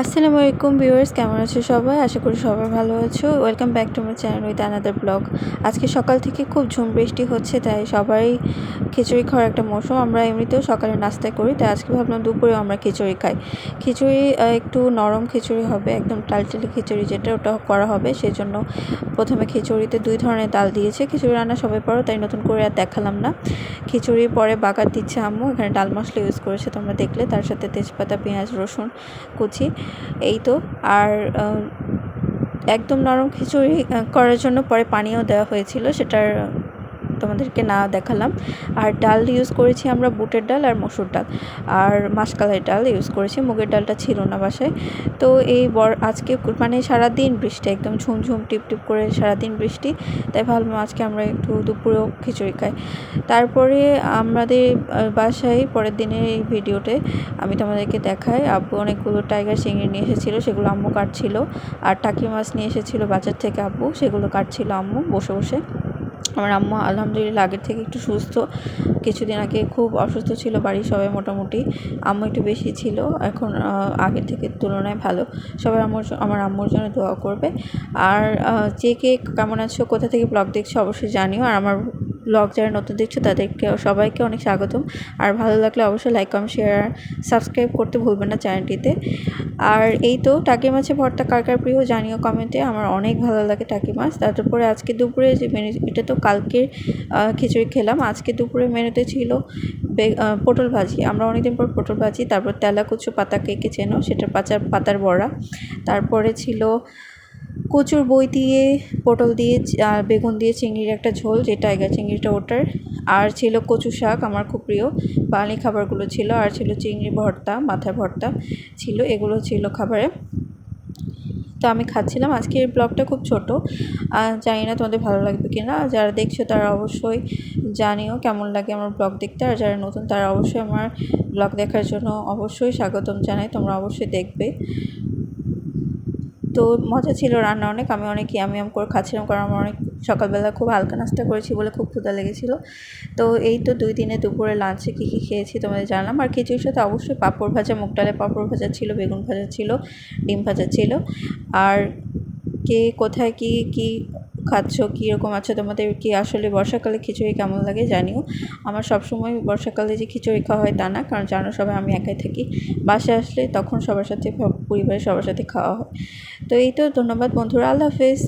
আসসালামু আলাইকুম ভিউয়ার্স, কেমন আছো সবাই? আশা করি সবাই ভালো আছো। Welcome back to my channel with another blog আজকে সকাল থেকে খুব ঝুম বৃষ্টি হচ্ছে, তাই সবাই খিচুড়ি খাওয়ার একটা মৌসুম। আমরা এমনিতেও সকালে নাস্তা করি, তাই আজকে ভাবলাম দুপুরে আমরা খিচুড়ি খাই। খিচুড়ি একটু নরম খিচুড়ি হবে, একদম টালটালি খিচুড়ি যেটা ওটা করা হবে। সেই জন্য প্রথমে খিচুড়িতে দুই ধরনের ডাল দিয়েছে। খিচুড়ি রান্না সবাই পারো, তাই নতুন করে আর দেখালাম না। খিচুড়ির পরে বাগার দিচ্ছে আম্মু, এখানে ডাল মশলা ইউজ করেছে তোমরা দেখলে। তার সাথে তেজপাতা, পেঁয়াজ, রসুন কুচি। এই তো আর একদম নরম খিচুড়ি করার জন্য পরে পানীয় দেওয়া হয়েছিল সেটার তোমাদেরকে না দেখালাম। আর ডাল ইউজ করেছি আমরা বুটের ডাল আর মসুর ডাল। আর মাসকালাই ডাল ইউজ করেছি, মুগের ডালটা ছিল না বাসায়। তো এই বর, আজকে মানে সারাদিন বৃষ্টি, একদম ঝুমঝুম, টিপ টিপ করে সারাদিন বৃষ্টি। তাই ভাবলাম আজকে আমরা একটু দুপুরেও খিচুড়ি খাই। তারপরে আমাদের বাসায় পরের দিনের এই ভিডিওতে আমি তোমাদেরকে দেখাই। আব্বু অনেকগুলো টাইগার চিংড়ি নিয়ে এসেছিল, সেগুলো আম্মু কাটছিল। আর টাকি মাছ নিয়ে এসেছিল বাজার থেকে আব্বু, সেগুলো কাটছিল আম্মু বসে বসে। আমার আম্মা আলহামদুলিল্লাহ আগের থেকে একটু সুস্থ। কিছুদিন আগে খুব অসুস্থ ছিল বাড়ির সবাই মোটামুটি। আম্মু একটু বেশি ছিল, এখন আগে আগের থেকে তুলনায় ভালো। সবাই আমার আমার আম্মুর জন্য দোয়া করবে। আর যে কে কেমন আছো, কোথা থেকে ব্লগ দেখছ অবশ্যই জানিও। আর আমার ব্লগ যারা নতুন দেখছ, তাদেরকে, সবাইকে অনেক স্বাগতম। আর ভালো লাগলে অবশ্যই লাইক কমেন্ট শেয়ার সাবস্ক্রাইব করতে ভুলবেন না চ্যানেলটিতে আর এই তো, টাকি মাছের ভর্তা কার কার প্রিয় জানিও কমেন্টে আমার অনেক ভালো লাগে টাকি মাছ। তারপরে আজকে দুপুরে যে মেনু এটা তো কালকের খিচুড়ি খেলাম। আজকে দুপুরে মেনুতে ছিল পটল ভাজি। আমরা অনেকদিন পর পটল ভাজি। তারপর তেলাকুচু পাতা কেকে চেনো? সেটা পাচার, পাতার বড়া। তারপরে ছিল কচুর বই দিয়ে, পটল দিয়ে, আর বেগুন দিয়ে চিংড়ির একটা ঝোল, যে টাইগার চিংড়িটা ওটার। আর ছিল কচু শাক, আমার খুব প্রিয়। বাঙালি খাবারগুলো ছিল, আর ছিল চিংড়ি ভর্তা, মাথার ভর্তা ছিল, এগুলো ছিল খাবারে। তো আমি খাচ্ছিলাম। আজকের ব্লগটা খুব ছোট। আর জানি না তোমাদের ভালো লাগবে কি না যারা দেখছ তারা অবশ্যই জানিও কেমন লাগে আমার ব্লগ দেখতে। আর যারা নতুন, তারা অবশ্যই আমার ব্লগ দেখার জন্য অবশ্যই স্বাগতম জানাই। তোমরা অবশ্যই দেখবে। তো মজা ছিল রান্না অনেক। আমি অনেক ইয়াম ইয়াম করে খাচ্ছিলাম কারণ আমার অনেক সকালবেলা খুব হালকা নাস্তা করেছি বলে খুব ক্ষুধা লেগেছিলো। তো এই তো দুই দিনে দুপুরে লাঞ্চে কী কী খেয়েছি তোমাদের জানলাম। আর খিচুড়ির সাথে অবশ্যই পাঁপড় ভাজা, মুগ ডালে পাঁপড় ভাজা ছিল, বেগুন ভাজা ছিল, ডিম ভাজা ছিল। আর কে কোথায় কী, কি খাচ্ছ কীরকম আছো তোমাদের কি আসলে বর্ষাকালে খিচুড়ি কেমন লাগে জানিও। আমার সবসময় বর্ষাকালে যে খিচুড়ি খাওয়া হয় তা না, কারণ জানো সবাই আমি একাই থাকি। বাসে আসলে তখন সবার সাথে, পরিবারের সবার সাথে খাওয়া হয়। তো এই তো, ধন্যবাদ বন্ধুরা, আল্লাহ হাফেজ।